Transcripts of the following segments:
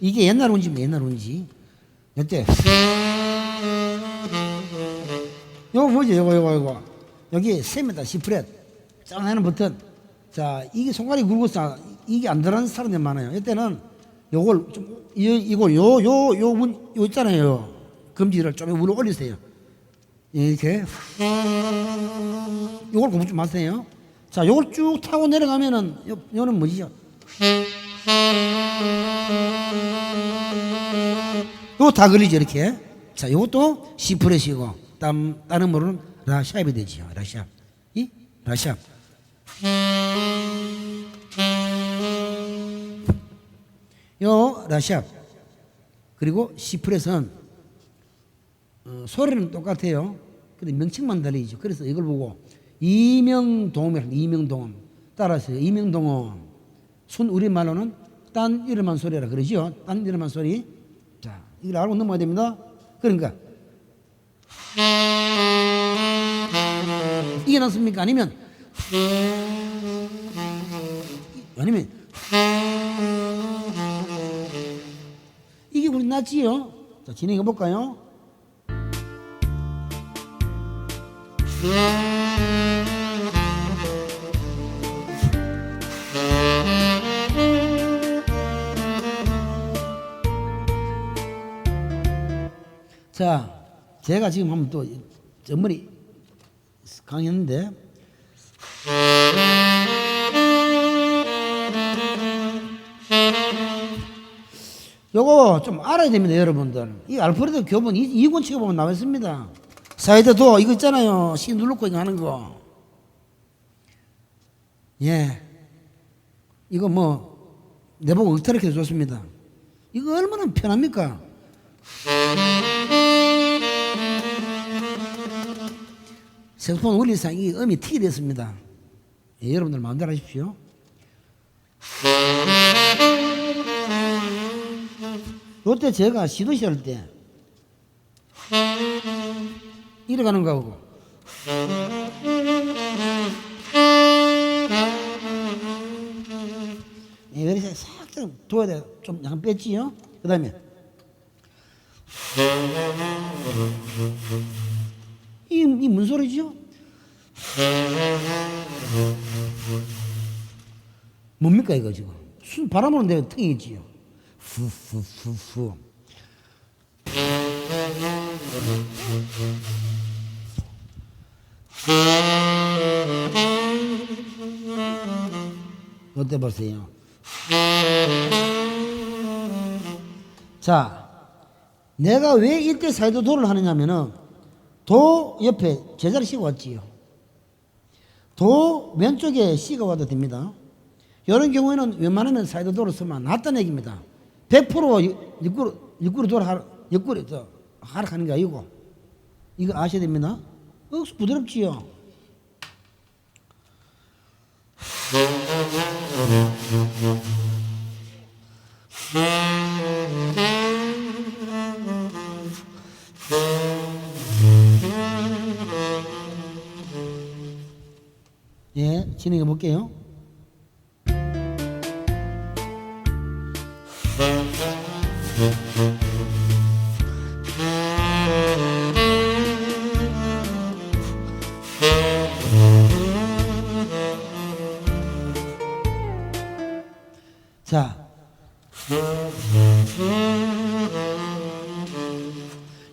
이게 옛날 운지입니다. 옛날 운지. 이때 요거 뭐지? 요거 요거 요거 여기 세미다 시프렛 짱하는 버튼 자 이게 손가락이 굵어서 이게 안 들어가는 사람들 많아요. 이때는 요걸 좀 이, 이걸 요 요 요 문요 있잖아요. 금지를 좀 위로 올리세요. 이렇게. 요걸 공부 좀 하세요. 자 요걸 쭉 타고 내려가면은 요, 요는 뭐지요? 요거 다 걸리죠 이렇게. 자 요것도 C 프렛이고 땀, 다른 말로는 라샵이 되지요 라샵 이? 라샵 요 라샵 그리고 C 프렛은 어, 소리는 똑같아요 근데 명칭만 달리죠 그래서 이걸 보고 이명동음이라는 이명동음 따라서 이명동음 순 우리말로는 딴 이름한 소리라 그러죠 딴 이름한 소리 자, 이걸 알고 넘어가야 됩니다. 그러니까 이게 낫습니까? 아니면 아니면 이게 우리 낫지요? 자, 진행해 볼까요? 자, 제가 지금 한번 또 전문이 강의했는데 요거 좀 알아야 됩니다, 여러분들. 이 알프레도 교본 이, 이 권칙에 보면 나와 있습니다. 사이드 도 이거 있잖아요. 시 누르고 이거 하는 거. 예. 이거 뭐 내보고 어떻게 해줬습니다. 이거 얼마나 편합니까? 색소폰 원리상 이 음이 튀게 됐습니다. 예, 여러분들 마음대로 하십시오. 요때 제가 시도 시 할 때 이래 가는 거하고 예, 이렇게 살짝 둬야 돼. 좀 약간 뺐지요? 그 다음에 이, 이 무슨 소리죠? 뭡니까 이거 지금? 순 바람으로 내가 텅이지요. 후후후후. 어때 보세요? 자, 내가 왜 이때 사이드 도를 하느냐면은 도 옆에 제자리 C가 왔지요. 도 왼쪽에 C가 와도 됩니다. 이런 경우에는 웬만하면 사이드 도를 쓰면 낫다는 얘기입니다. 100% 옆구리, 옆구리 돌아, 저, 하락하는 게 아니고. 이거 아셔야 됩니다. 억수 부드럽지요. 예, 진행해 볼게요.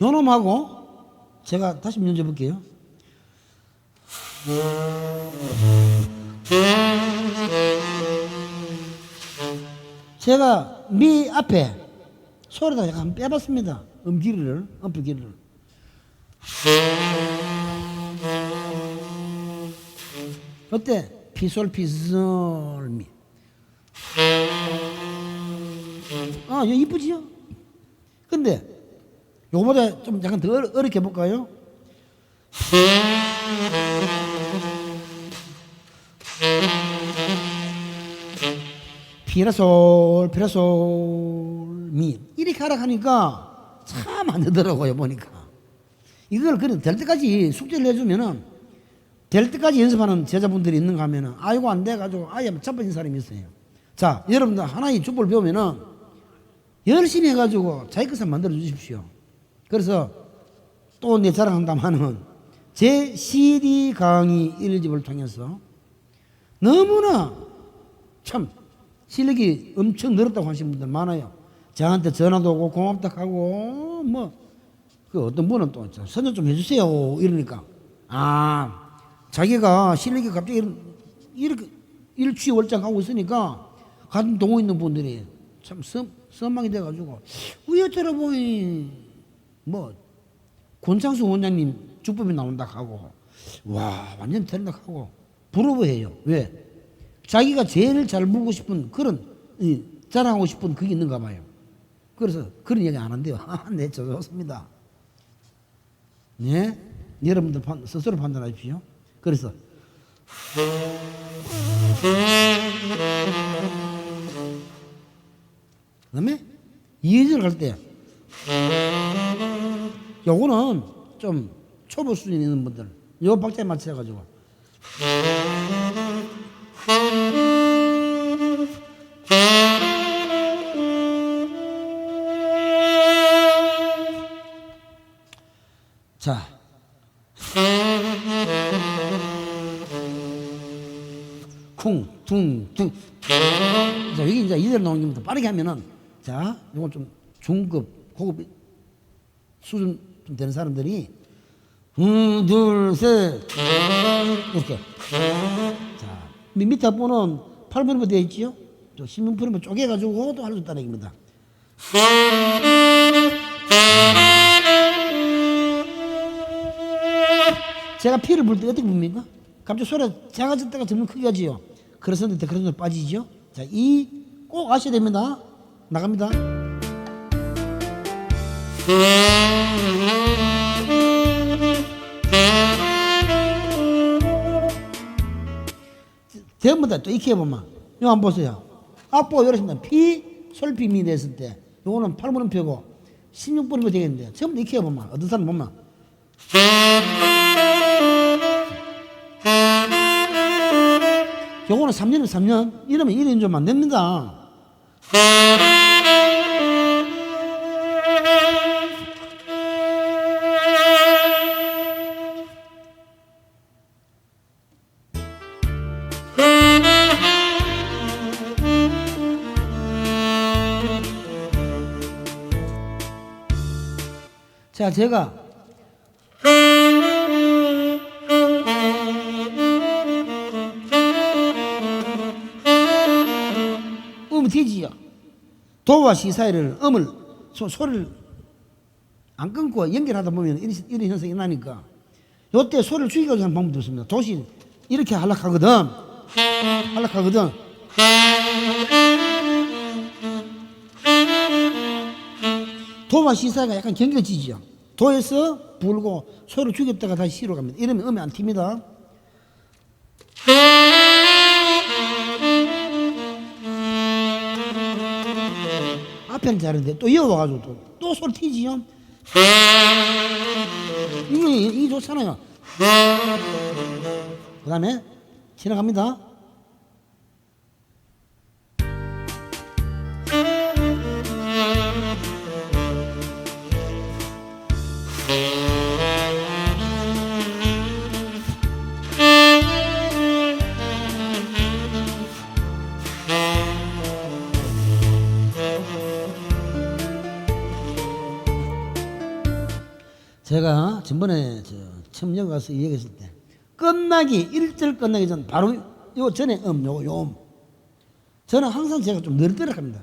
요놈하고 제가 다시 연주해 볼게요. 제가 미 앞에 소리다 약간 빼봤습니다. 음 길이를, 음표 길이를. 어때? 피솔 피솔 미. 아, 이거 이쁘지요? 근데 요거보다 좀 약간 더 어렵게 해볼까요? 피라솔 피라솔 미 이렇게 하라 하니까 참 안 되더라고요 보니까 이걸 그냥 될 때까지 숙제를 해주면은 될 때까지 연습하는 제자분들이 있는가 하면은 아이고 안 돼가지고 아예 자빠진 사람이 있어요. 자, 여러분들 하나의 주법을 배우면은 열심히 해가지고 자기 것을 만들어 주십시오. 그래서 또 내 자랑한다마는 제 CD 강의 1집을 통해서 너무나 참 실력이 엄청 늘었다고 하시는 분들 많아요. 저한테 전화도 오고 고맙다 하고 뭐 그 어떤 분은 또 선전 좀 해주세요 이러니까 아 자기가 실력이 갑자기 이렇게 일취월장 하고 있으니까 같은 동호 있는 분들이 참 선, 선망이 돼가지고. 위에 들어보니 뭐 권창수 원장님 주법이 나온다 하고 와 완전 된다 하고 부러워해요. 왜? 자기가 제일 잘 물고 싶은 그런 이, 자랑하고 싶은 그게 있는가 봐요. 그래서 그런 얘기 안 한대요. 아, 네 좋습니다. 네? 여러분들 판, 스스로 판단하십시오. 그래서 그다음에 이해절 갈 때 요거는 좀 초보 수준 있는 분들 요 박자에 맞춰 가지고 자 쿵, 퉁, 퉁. 자, 여기 이제 이대로 나오는 겁니다. 빠르게 하면은, 자, 이건 좀 중급, 고급 수준 좀 되는 사람들이, 음, 둘, 셋, 이렇게. 자, 밑- 밑에 보는 8번으로 되어 있지요? 저 16번으로 쪼개가지고 또 하나 줬다는 얘기입니다. 제가 피를 불 때 어떻게 붑니까? 갑자기 소리가 작아질 때가 점점 크게 가지요. 그래서 그런 대로 빠지죠. 자, 이 꼭 아셔야 됩니다. 나갑니다. 전부 다또 익혀 보면 이거 한번 보세요. 앞보 이렇습니다. 피, 솔피, 미 됐을 때 요거는 8분음표고 16분음표 되겠는데 전부 다 익혀 보면 어떤 사람 보면 요거는 3년은 3년 이러면 1년 좀안 됩니다. 자, 제가 도와 시 사이를 음을 소, 소리를 안 끊고 연결하다 보면 이런, 이런 현상이 나니까 요때 소리를 죽이고자 하는 방법도 있습니다. 도시 이렇게 하락하거든. 하락하거든. 도와 시 사이가 약간 경계지죠. 도에서 불고 소리를 죽였다가 다시 시로 갑니다. 이러면 음이 안 튑니다. 앞에는 잘하는데 또 이어와가지고 또, 또 소리 튀지요. 이게, 이게 좋잖아요. 그 다음에 지나갑니다. 제가 전번에 저 첨령 가서 얘기했을 때 끝나기 1절 끝나기 전 바로 요 전에 음 요거 요 음. 저는 항상 제가 좀 느릿느릿합니다.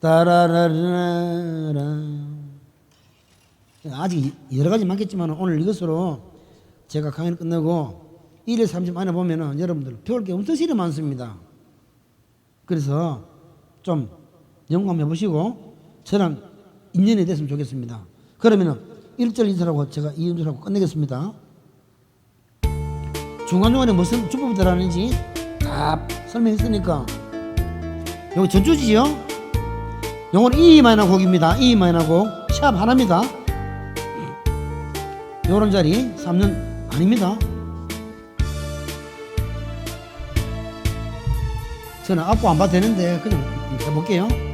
따라라라라 아직 여러 가지 많겠지만 오늘 이것으로 제가 강의를 끝내고 1일 30 안에 보면은 여러분들 배울 게 엄청 실이 많습니다. 그래서 좀 영감해 보시고 저랑 인연이 됐으면 좋겠습니다. 그러면은 1절 인사라고 제가 이음절하고 끝내겠습니다. 중간중간에 무슨 주법이 들어가는지 다 설명했으니까 여기 전주지요? 요건 E 마이너 곡입니다. E 마이너 곡 시합 하나입니다. 요런 자리 3년 아닙니다. 저는 앞고 안 봐도 되는데 그냥 해볼게요.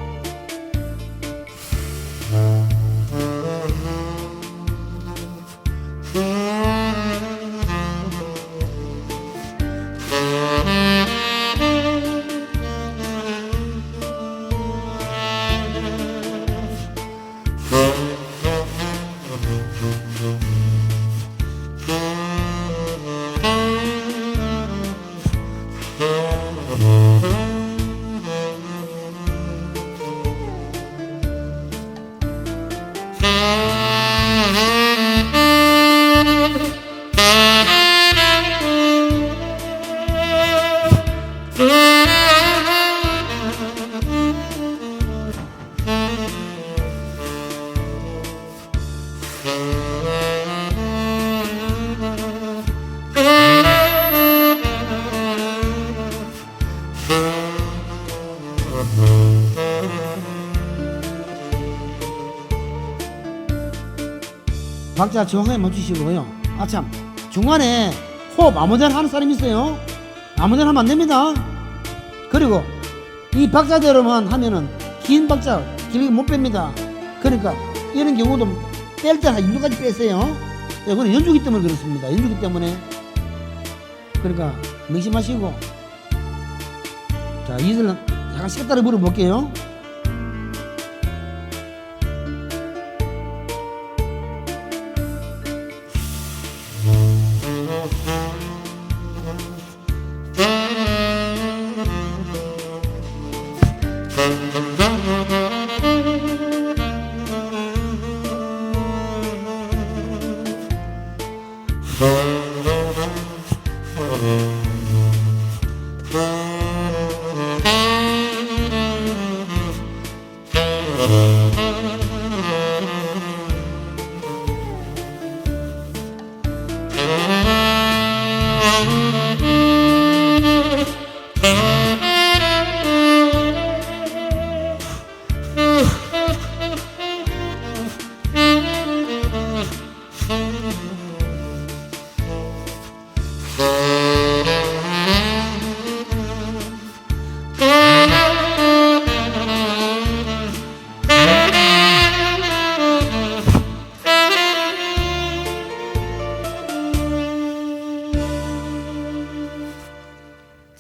박자 정확하게 맞추시고요. 아참 중간에 호흡 아무데나 하는 사람 있어요. 아무데나 하면 안 됩니다. 그리고 이 박자대로만 하면은 긴 박자 길게 못 뺍니다. 그러니까 이런 경우도 뺄 때한 일루까지 빼세요. 이거는 연주기 때문에 그렇습니다. 연주기 때문에 그러니까 명심하시고 자 이슬 약간 따라 물어볼게요. Mm-hmm.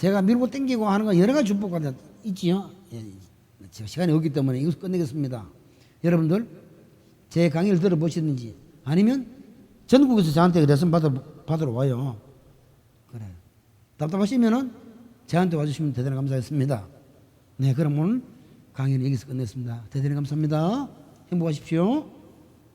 제가 밀고 당기고 하는 거 여러 가지 주법가 있지요. 예, 제가 시간이 없기 때문에 이것을 끝내겠습니다. 여러분들 제 강의를 들어보시는지 아니면 전국에서 저한테 레슨 받아, 받으러 와요. 그래. 답답하시면은 저한테 와주시면 대단히 감사하겠습니다. 네, 그럼 오늘 강의는 여기서 끝냈습니다. 대단히 감사합니다. 행복하십시오.